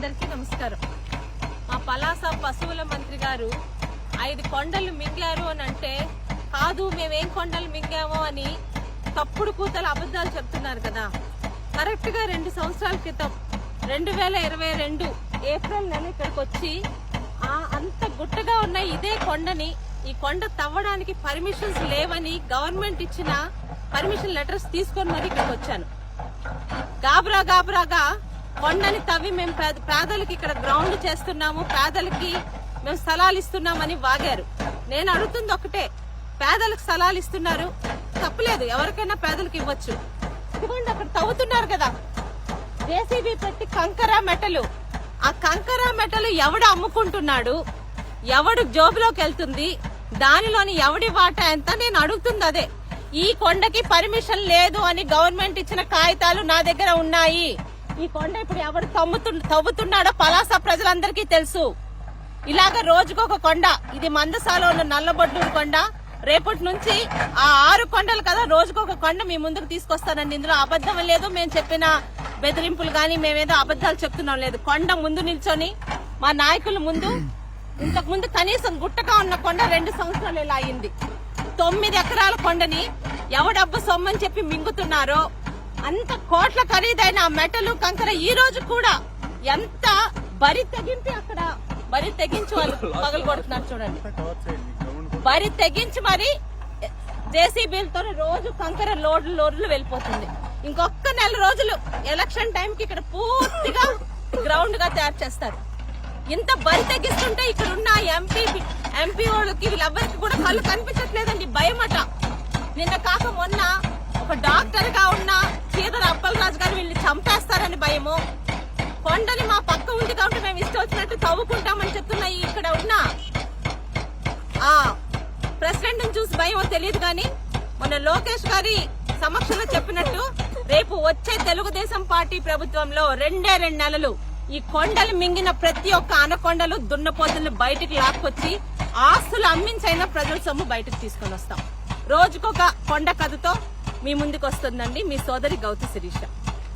అందరికీ నమస్కారం. మా పలాస పశువుల మంత్రి గారు ఐదు కొండలు మింగారు అని అంటే కాదు మేమేం కొండలు మింగామో అని తప్పుడు కూతలు అబద్ధాలు చెప్తున్నారు కదా. కరెక్ట్గా రెండు సంవత్సరాల క్రితం రెండు వేల ఇరవై రెండు ఏప్రిల్ నెల ఇక్కడికి వచ్చి అంత గుట్టగా ఉన్న ఇదే కొండని ఈ కొండ తవ్వడానికి పర్మిషన్స్ లేవని గవర్నమెంట్ ఇచ్చిన పర్మిషన్ లెటర్స్ తీసుకొని మరి ఇక్కడికి వచ్చాను. గాబరా గాబరాగా కొండని తవ్వి మేము పేద- పేదలకి ఇక్కడ గ్రౌండ్ చేస్తున్నాము పేదలకి మేము స్థలాలు ఇస్తున్నామని వాగారు. నేను అడుగుతుంది ఒకటే పేదలకు స్థలాలు ఇస్తున్నారు తప్పలేదు ఎవరికైనా పేదలకు ఇవ్వచ్చు. ఇదిగోండి అక్కడ తవ్వుతున్నారు కదా. జేసీబీ పెట్టి కంకర మెటలు. ఆ కంకర మెటలు ఎవడు అమ్ముకుంటున్నాడు? ఎవడు జోబులోకి వెళ్తుంది? దానిలోని ఎవడి వాటా ఎంత? నేను అడుగుతుంది అదే. ఈ కొండకి పర్మిషన్ లేదు అని గవర్నమెంట్ ఇచ్చిన కాగితాలు నా దగ్గర ఉన్నాయి. ఈ కొండ ఇప్పుడు ఎవరు తమ్ముతు తవ్వుతున్నాడో పలాస ప్రజలందరికీ తెలుసు. ఇలాగ రోజుకొక కొండ. ఇది మందసాలో ఉన్న నల్లబొడ్డూరు కొండ. రేపటి నుంచి ఆ ఆరు కొండలు కదా రోజుకొక కొండ మీ ముందుకు తీసుకొస్తానండి. ఇందులో అబద్ధం లేదు. మేము చెప్పిన బెదిరింపులు కానీ మేమేదో అబద్ధాలు చెప్తున్నాం లేదు. కొండ ముందు నిల్చొని మా నాయకుల ముందు ఇంతకు ముందు కనీసం గుట్టగా ఉన్న కొండ రెండు సంవత్సరాలు ఇలా అయింది. తొమ్మిది ఎకరాల కొండని ఎవడబ్బు సొమ్మని చెప్పి మింగుతున్నారో అంత కోట్ల ఖరీదైన ఆ మెటలు కంకర ఈ రోజు కూడా ఎంత బరి తెగింపి అక్కడ బరి తెగించి వాళ్ళు పగలు కొడుతున్నారు చూడండి. బరి తెగించి మరి జేసీబీలతో రోజు కంకర లోడ్లు లోడ్లు వెళ్ళిపోతుంది. ఇంకొక నెల రోజులు ఎలక్షన్ టైంకి ఇక్కడ పూర్తిగా గ్రౌండ్గా తయారు చేస్తారు. ఇంత బరి తగ్గిస్తుంటే ఇక్కడ ఉన్న ఎంపీ ఎంపీ వాళ్ళకి వీళ్ళెవ్వరికి కూడా కళ్ళు కనిపించట్లేదండి భయమట. నిన్న కాక మొన్న ఒక డాక్టర్గా ఉన్న చీదర అప్పలరాజు గారు వీళ్ళని చంపేస్తారని భయము? కొండని మా పక్క ఉంది కాబట్టి మేము ఇష్టం వచ్చినట్టు తవ్వుకుంటామని చెప్తున్నాయి ఇక్కడ ఉన్న ఆ ప్రెసిడెంట్ చూసి భయమో తెలియదు కానీ మొన్న లోకేష్ గారి సమక్షంలో చెప్పినట్టు రేపు వచ్చే తెలుగుదేశం పార్టీ ప్రభుత్వంలో రెండే రెండు నెలలు ఈ కొండలు మింగిన ప్రతి ఒక్క ఆనకొండలు దున్నపోతులను బయటికి లాక్కొచ్చి ఆస్తులు అమ్మించైనా ప్రజల సొమ్ము బయటకు తీసుకొని వస్తాం. రోజుకొక కొండ కథతో మీ ముందుకు వస్తుందండి మీ సోదరి గౌతి శిరీష.